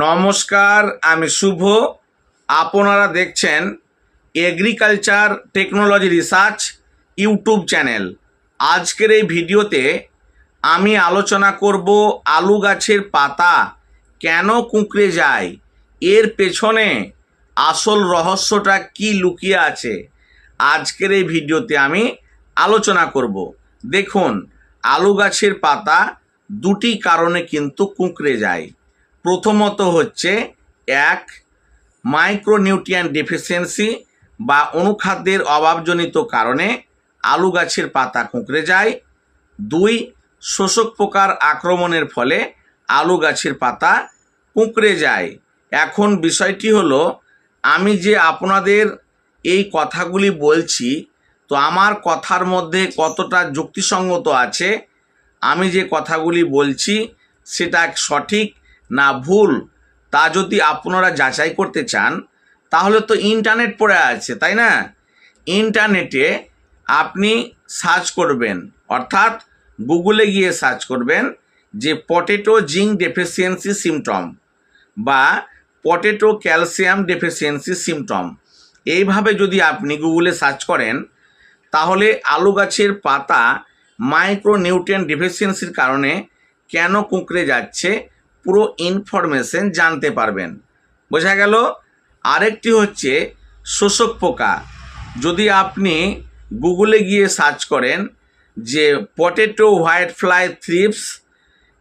নমস্কার, আমি শুভ। আপনারা দেখছেন agriculture technology research YouTube channel আজকের এই ভিডিওতে আমি আলোচনা করব আলু গাছের পাতা কেন কুঁকড়ে যায়, এর পেছনে আসল রহস্যটা কি লুকিয়ে আছে। আজকের এই ভিডিওতে আমি আলোচনা করব। দেখুন, আলু গাছের পাতা দুটি কারণে কিন্তু কুঁকড়ে যায়। প্রথমত হচ্ছে এক মাইক্রোনিউট্রিয়েন্ট ডেফিসিয়েন্সি বা অনুখাদ্যের অভাবজনিত কারণে আলু গাছের পাতা কুঁকড়ে যায়। দুই, শোষক পোকার আক্রমণের ফলে আলু গাছের পাতা কুঁকড়ে যায়। এখন বিষয়টি হলো, আমি যে আপনাদের এই কথাগুলি বলছি, তো আমার কথার মধ্যে কতটা যুক্তিসঙ্গত আছে, আমি যে কথাগুলি বলছি সেটা সঠিক না ভুল, তা যদি আপনারা যাচাই করতে চান, তাহলে তো ইন্টারনেট পড়ে আছে, তাই না? ইন্টারনেটে আপনি সার্চ করবেন, অর্থাৎ গুগলে গিয়ে সার্চ করবেন যে পটেটো জিঙ্ক ডেফিসিয়েন্সি সিমটম বা পটেটো ক্যালসিয়াম ডেফিসিয়েন্সি সিমটম। এইভাবে যদি আপনি গুগলে সার্চ করেন, তাহলে আলু গাছের পাতা মাইক্রোনিউট্রিয়েন্ট ডেফিসিয়েন্সির কারণে কেন কুঁকড়ে যাচ্ছে পুরো ইনফরমেশন জানতে পারবেন। বোঝা গেল? আরেকটি হচ্ছে শোষক পোকা। যদি আপনি গুগলে গিয়ে সার্চ করেন যে potato white fly thrips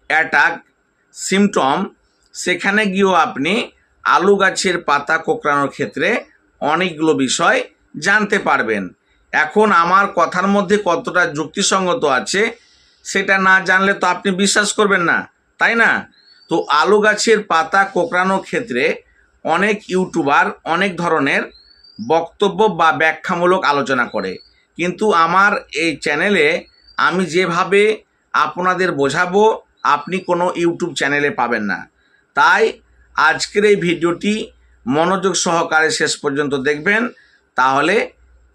attack symptom সেখানে গিয়েও আপনি আলু গাছের পাতা কোঁকড়ানোর ক্ষেত্রে অনেকগুলো বিষয় জানতে পারবেন। এখন আমার কথার মধ্যে কতটা যুক্তিসঙ্গত আছে, সেটা না জানলে তো আপনি বিশ্বাস করবেন না, তাই না? তো আলু গাছের পাতা কোঁকড়ানোর ক্ষেত্রে অনেক ইউটিউবার অনেক ধরনের বক্তব্য বা ব্যাখ্যামূলক আলোচনা করে। কিন্তু আমার এই চ্যানেলে আমি যেভাবে আপনাদের বোঝাবো, আপনি কোনো ইউটিউব চ্যানেলে পাবেন না। তাই আজকের এই ভিডিওটি মনোযোগ সহকারে শেষ পর্যন্ত দেখবেন, তাহলে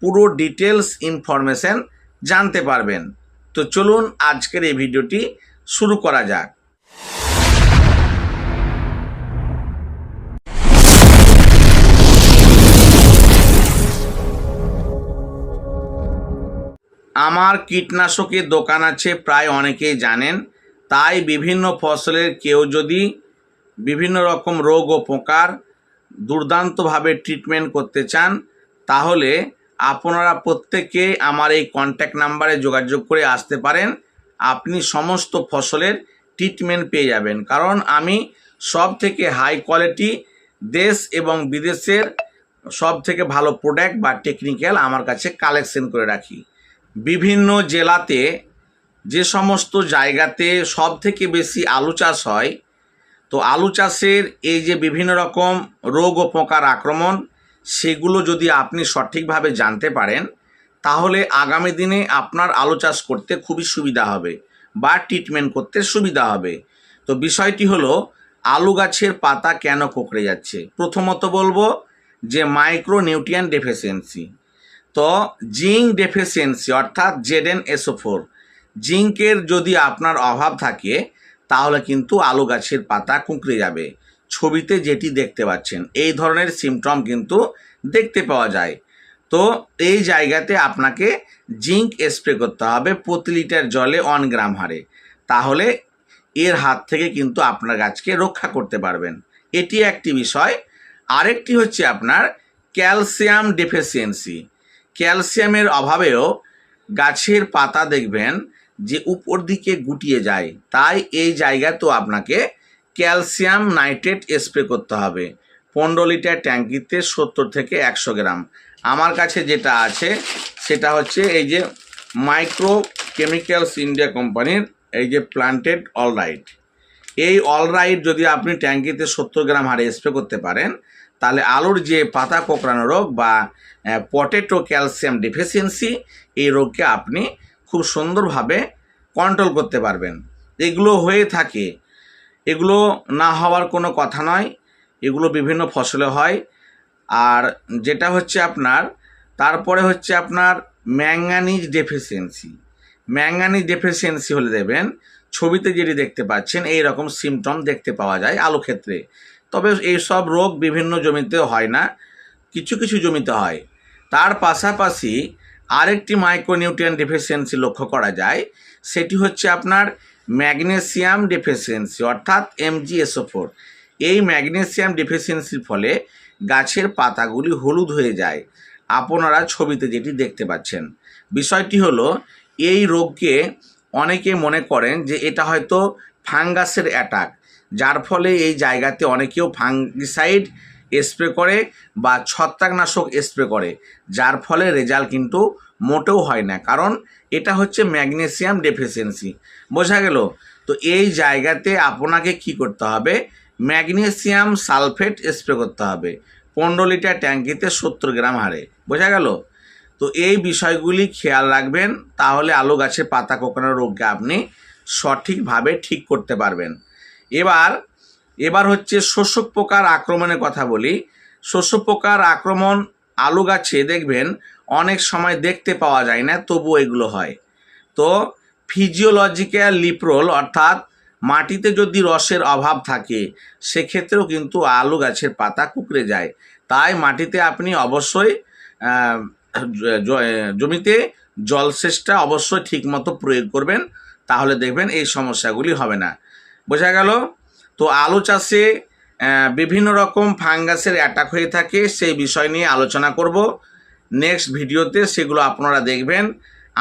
পুরো ডিটেলস ইনফরমেশন জানতে পারবেন। তো চলুন আজকের এই ভিডিওটি শুরু করা যাক। আমার কীটনাশকের দোকান আছে, প্রায় অনেকেই জানেন। তাই বিভিন্ন ফসলের কেউ যদি বিভিন্ন রকম রোগ ও পোকার দুর্দান্তভাবে ট্রিটমেন্ট করতে চান, তাহলে আপনারা প্রত্যেকে আমার এই কন্ট্যাক্ট নাম্বারে যোগাযোগ করে আসতে পারেন। আপনি সমস্ত ফসলের ট্রিটমেন্ট পেয়ে যাবেন। কারণ আমি সব থেকে হাই কোয়ালিটি দেশ এবং বিদেশের সব থেকে ভালো প্রোডাক্ট বা টেকনিক্যাল আমার কাছে কালেকশন করে রাখি। বিভিন্ন জেলাতে যে সমস্ত জায়গাতে সব থেকে বেশি আলু চাষ হয়, তো আলু চাষের এই যে বিভিন্ন রকম রোগ ও পোকার আক্রমণ, সেগুলো যদি আপনি সঠিকভাবে জানতে পারেন, তাহলে আগামী দিনে আপনার আলু চাষ করতে খুবই সুবিধা হবে বা ট্রিটমেন্ট করতে সুবিধা হবে। তো বিষয়টি হলো, আলু গাছের পাতা কেন কোঁকড়ে যাচ্ছে? প্রথমত বলব যে micro nutrient deficiency zinc deficiency, অর্থাৎ জেডেন এসও ফোর জিঙ্কের যদি আপনার অভাব থাকে, তাহলে কিন্তু আলু গাছের পাতা কুঁকড়ে যাবে। ছবিতে যেটি দেখতে পাচ্ছেন, এই ধরনের সিমটম কিন্তু দেখতে পাওয়া যায়। তো এই জায়গাতে আপনাকে জিঙ্ক স্প্রে করতে হবে প্রতি লিটার জলে ওয়ান গ্রাম হারে। তাহলে এর হাত থেকে কিন্তু আপনার গাছকে রক্ষা করতে পারবেন। এটি একটি বিষয়। আরেকটি হচ্ছে আপনার ক্যালসিয়াম ডেফিসিয়েন্সি। ক্যালসিয়ামের অভাবেও গাছের পাতা দেখবেন যে উপর দিকে গুটিয়ে যায়। তাই এই জায়গা তো আপনাকে ক্যালসিয়াম নাইট্রেট স্প্রে করতে হবে। পনেরো লিটার ট্যাঙ্কিতে সত্তর থেকে একশো গ্রাম। আমার কাছে যেটা আছে, সেটা হচ্ছে এই যে মাইক্রো কেমিক্যালস ইন্ডিয়া কোম্পানির এই যে প্লান্টেড অলরাইট এই অলরাইট যদি আপনি ট্যাঙ্কিতে সত্তর গ্রাম হারে স্প্রে করতে পারেন তাহলে আলুর যে পাতা কোঁকড়ানো রোগ বা পটেটো ক্যালসিয়াম ডেফিসিয়েন্সি এই রোগকে আপনি খুব সুন্দরভাবে কন্ট্রোল করতে পারবেন। এগুলো হয়ে থাকে। এগুলো না হওয়ার কোনো কথা নয়। এগুলো বিভিন্ন ফসলে হয়। আর যেটা হচ্ছে আপনার, তারপরে হচ্ছে আপনার ম্যাঙ্গানিজ ডেফিসিয়েন্সি ম্যাঙ্গানিজ ডেফিসিয়েন্সি হলে দেবেন ছবিতে যেটি দেখতে পাচ্ছেন এই রকম সিমটম দেখতে পাওয়া যায় আলু ক্ষেত্রে তবে এইসব রোগ বিভিন্ন জমিতে হয় না, কিছু কিছু জমিতে হয়। তার পাশাপাশি আরেকটি মাইক্রোনিউট্রিয়েন্ট ডেফিসিয়েন্সি লক্ষ্য করা যায়, সেটি হচ্ছে আপনার ম্যাগনেসিয়াম ডেফিসিয়েন্সি অর্থাৎ এমজিএসও ফোর এই ম্যাগনেসিয়াম ডেফিসিয়েন্সির ফলে গাছের পাতাগুলি হলুদ হয়ে যায়। আপনারা ছবিতে যেটি দেখতে পাচ্ছেন। বিষয়টি হলো, এই রোগকে অনেকে মনে করেন যে এটা হয়তো ফাঙ্গাসের অ্যাটাক যার ফলে এই জায়গাতে অনেকেও ফাঙ্গিসাইড স্প্রে করে বা ছত্রাকনাশক স্প্রে করে, যার ফলে রেজাল্ট কিন্তু মোটেও হয় না। কারণ এটা হচ্ছে ম্যাগনেসিয়াম ডেফিসিয়েন্সি। বোঝা গেল? তো এই জায়গাতে আপনাকে কি করতে হবে? ম্যাগনেসিয়াম সালফেট স্প্রে করতে হবে। পনেরো লিটার ট্যাঙ্কিতে সত্তর গ্রাম হারে। বোঝা গেল? তো এই বিষয়গুলি খেয়াল রাখবেন, তাহলে আলু গাছের পাতা কোঁকড়ানো রোগকে আপনি সঠিকভাবে ঠিক করতে পারবেন। এবার এবার হচ্ছে শোষক পোকার আক্রমণের কথা বলি। শোষক পোকার আক্রমণ, আলু গাছে দেখবেন, অনেক সময় দেখতে পাওয়া যায় না তবু এগুলো হয়। তো ফিজিওলজিক্যাল লিপ্রোল অর্থাৎ মাটিতে যদি রসের অভাব থাকে, সেক্ষেত্রেও কিন্তু আলু গাছের পাতা কুকড়ে যায়। তাই মাটিতে আপনি অবশ্যই জমিতে জলসেচটা অবশ্যই ঠিকমতো প্রয়োগ করবেন। তাহলে দেখবেন এই সমস্যাগুলি হবে না। বোঝা গেল? তো আলু চাষে বিভিন্ন রকম ফাঙ্গাসের অ্যাটাক হয়ে থাকে, সেই বিষয় নিয়ে আলোচনা করব। নেক্সট ভিডিওতে সেগুলো আপনারা দেখবেন।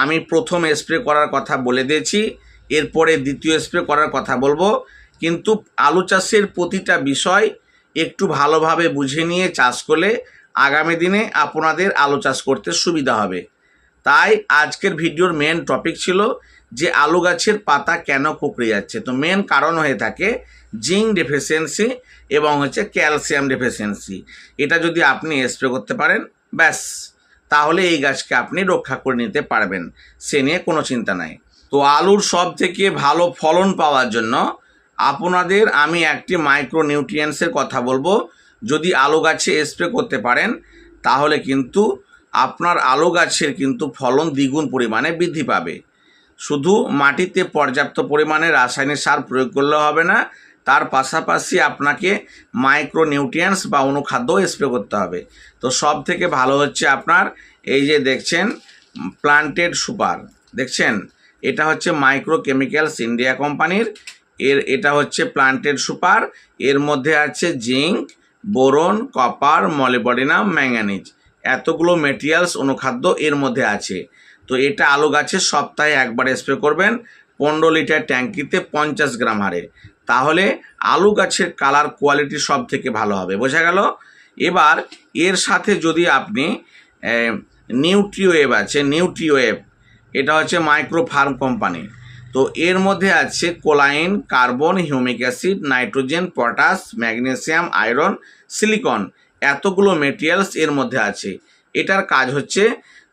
আমি প্রথম স্প্রে করার কথা বলে দিয়েছি, এরপরে দ্বিতীয় স্প্রে করার কথা বলব। কিন্তু আলু চাষের প্রতিটা বিষয় একটু ভালোভাবে বুঝে নিয়ে চাষ করলে আগামী দিনে আপনাদের আলু চাষ করতে সুবিধা হবে। তাই আজকের ভিডিওর মেন টপিক ছিল যে আলু গাছের পাতা কেন কুকড়ে যাচ্ছে। তো মেন কারণ হয়ে থাকে জিঙ্ক ডেফিসিয়েন্সি এবং হচ্ছে ক্যালসিয়াম ডেফিসিয়েন্সি এটা যদি আপনি স্প্রে করতে পারেন, ব্যাস, তাহলে এই গাছকে আপনি রক্ষা করে নিতে পারবেন, সে নিয়ে কোনো চিন্তা নাই। তো আলুর সব থেকে ভালো ফলন পাওয়ার জন্য আপনাদের আমি একটি মাইক্রো নিউট্রিয়েন্টসের কথা বলব। যদি আলু গাছে স্প্রে করতে পারেন, তাহলে কিন্তু আপনার আলু গাছের কিন্তু ফলন দ্বিগুণ পরিমাণে বৃদ্ধি পাবে। শুধু মাটিতে পর্যাপ্ত পরিমাণে রাসায়নিক সার প্রয়োগ করলে হবে না, তার পাশাপাশি আপনাকে মাইক্রো নিউট্রিয়েন্টস বা অনুখাদ্য স্প্রে করতে হবে। তো সব থেকে ভালো হচ্ছে আপনার এই যে দেখছেন, প্লান্টেড সুপার, দেখছেন? এটা হচ্ছে মাইক্রো কেমিক্যালস ইন্ডিয়া কোম্পানির, এর, এটা হচ্ছে প্লান্টেড সুপার, এর মধ্যে আছে zinc, boron, copper, molybdenum manganese এতগুলো মেটেরিয়ালস অনুখাদ্য এর মধ্যে আছে। তো এটা আলু গাছে সপ্তাহে একবার স্প্রে করবেন, পনেরো লিটার ট্যাঙ্কিতে পঞ্চাশ গ্রাম হারে। তাহলে আলু গাছের কালার কোয়ালিটি সব থেকে ভালো হবে, বোঝা গেল? এবার এর সাথে যদি আপনি নিউট্রিওয়েভ আছে নিউট্রিওয়েভ এটা হচ্ছে মাইক্রো ফার্ম কোম্পানি তো এর মধ্যে আছে choline, carbon, humic acid, nitrogen, potash, magnesium, iron, silicon. এতগুলো মেটেরিয়ালস এর মধ্যে আছে। এটার কাজ হচ্ছে,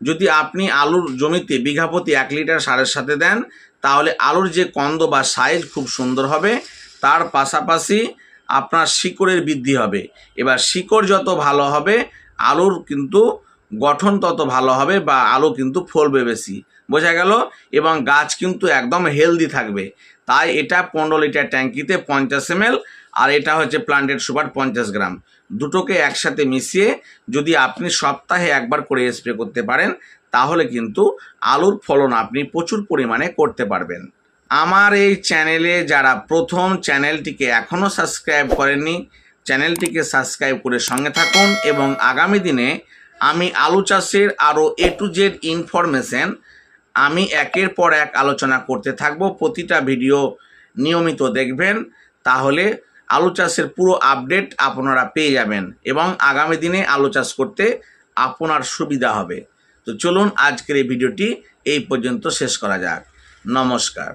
যদি আপনি আলুর জমিতে বিঘা প্রতি এক লিটার সারের সাথে দেন, তাহলে আলুর যে কন্দ বা সাইজ খুব সুন্দর হবে। তার পাশাপাশি আপনার শিকড়ের বৃদ্ধি হবে। এবার শিকড় যত ভালো হবে, আলুর কিন্তু গঠন তত ভালো হবে বা আলু কিন্তু ফলবে বেশি। বোঝা গেল? এবং গাছ কিন্তু একদম হেলদি থাকবে। তাই এটা পনেরো লিটার ট্যাঙ্কিতে পঞ্চাশ এম আর এটা হচ্ছে প্লান্টেড সুপার পঞ্চাশ গ্রাম। দুটোকে একসাথে মিশিয়ে যদি আপনি সপ্তাহে একবার করে স্প্রে করতে পারেন, তাহলে কিন্তু আলুর ফলন আপনি প্রচুর পরিমাণে করতে পারবেন। আমার এই চ্যানেলে যারা প্রথম চ্যানেলটিকে এখনও সাবস্ক্রাইব করেননি চ্যানেলটিকে সাবস্ক্রাইব করে সঙ্গে থাকুন এবং আগামী দিনে আমি আলু চাষের আরও এ টু জেড ইনফরমেশন আমি একের পর এক আলোচনা করতে থাকব। প্রতিটা ভিডিও নিয়মিত দেখবেন। তাহলে আলু চাষের পুরো আপডেট আপনারা পেয়ে যাবেন এবং আগামী দিনে আলু চাষ করতে আপনার সুবিধা হবে। তো চলুন আজকের এই ভিডিওটি এই পর্যন্ত শেষ করা যাক। নমস্কার।